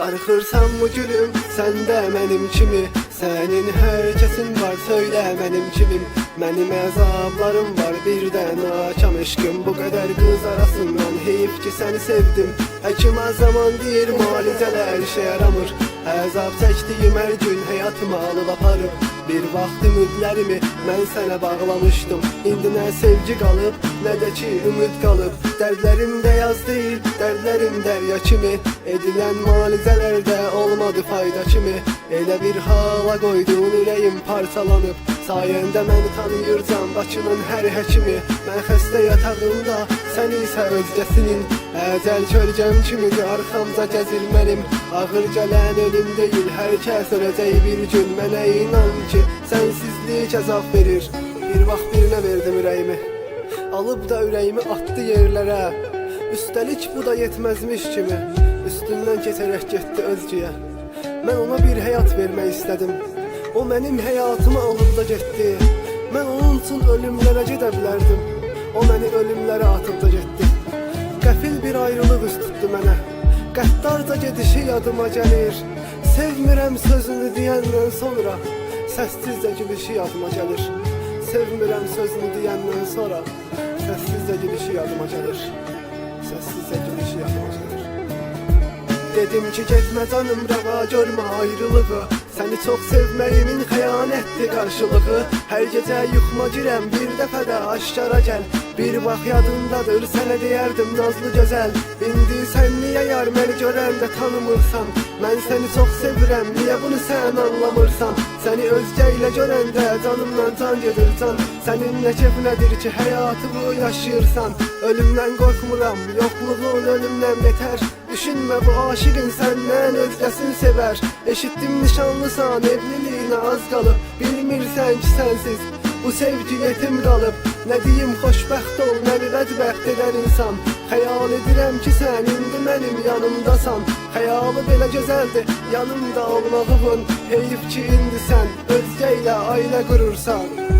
Darıxırsan mı gülüm sen de benim kimi? Senin herkesin var söyle benim kimim? Benim əzablarım var birden açam eşkim Bu kadar kız arasından heyif ki seni sevdim. Həkim az zaman deyir müalicələr işe yaramır Əzab çəkdiyim hər gün həyatımı alıb aparıb Bir vaxt ümidlərimi mən sənə bağlamışdım İndi nə sevgi qalıb, nə də ki ümid qalıb Dərdlərim də yaz deyil, dərdlərim dərya kimi. Edilən müalicələrdə olmadı fayda kimi? Elə bir hala qoydun ürəyim parçalanıb. Sayəndə məni tanıyırsan Bakının hər həkimi. Mən xəstə yatağımda, sən isə özgəsinin Əcəl kölgəm kimidir arxamda gəzir mənim Ağır gələn ölüm deyil, hər kəs öləcək bir gün. Mənə inan ki, sənsizlik əzab verir. Bir vaxt birinə verdim ürəyimi. Alıb da ürəyimi atdı yerlərə. Üstəlik bu da yetməzmiş kimi. Üstündən keçərək getdi özgüyə Mən ona bir həyat vermək istədim O mənim həyatımı alıb da getdi Mən onun üçün ölümlərə gedə O məni ölümlərə atıb da getdi Qəfil bir ayrılıq üst tutdu mənə. Qəddarca gedişi yadıma gəlir. Sevmirəm sözünü deyəndən sonra Səssizcə gülüşü yadıma gəlir. Sevmirəm sözünü deyəndən sonra Səssizcə gülüşü yadıma gəlir. Səssizcə gülüşü yadıma gəlir Dedim ki getmə canım rəva görmə ayrılığı. Səni çox sevməyimin xəyanətdir qarşılığı Hər gecə yuxuma girəm bir dəfə də aşkara gəl Bir vaxt yadındadır sənə deyərdim nazlı gözəl İndi sən niyə yar məni görəndə tanımırsan Mən səni çox sevirəm niyə bunu sən anlamırsan? Səni özgə ilə görəndə canımdan can gedir can Sənin nə kef nədir ki həyatımı yaşayırsan Ölümdən qorxmuram yoxluğun ölümdən betər Düşünmə bu aşığın səndən özgəsini sevər Eşitdim nişanlısan evliliyinə az qalıb Bilmirsən ki sənsiz bu sevgi yetim qalıb Nə deyim xoşbəxt ol məni bədbəxt edən insan. Xəyal edirəm ki sən indi mənim yanımdasan. Xəyalı belə gözəldir yanımda olmağın Heyif ki indi sən özgə ilə ailə qurursan